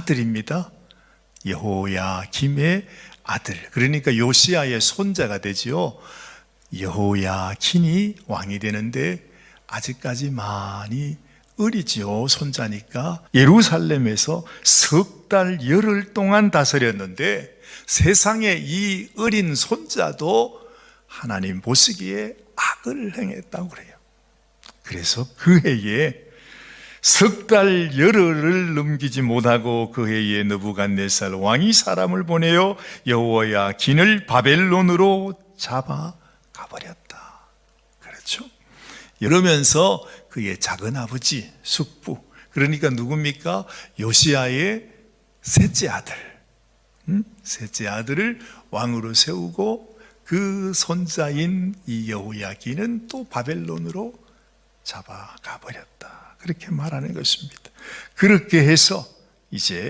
아들입니다. 여호야김의 아들. 그러니까 요시아의 손자가 되지요. 여호야긴이 왕이 되는데 아직까지 많이 어리지요. 손자니까 예루살렘에서 석 달 열흘 동안 다스렸는데 세상에 이 어린 손자도 하나님 보시기에 악을 행했다고 그래요. 그래서 그 해에 석 달 열흘을 넘기지 못하고 그 해에 느부갓네살 왕이 사람을 보내어 여호와야 긴을 바벨론으로 잡아 가버렸다. 그렇죠? 이러면서 그의 작은 아버지 숙부 그러니까 누굽니까? 요시아의 셋째 아들, 음? 셋째 아들을 왕으로 세우고 그 손자인 이 여호야기는 또 바벨론으로 잡아가 버렸다. 그렇게 말하는 것입니다. 그렇게 해서 이제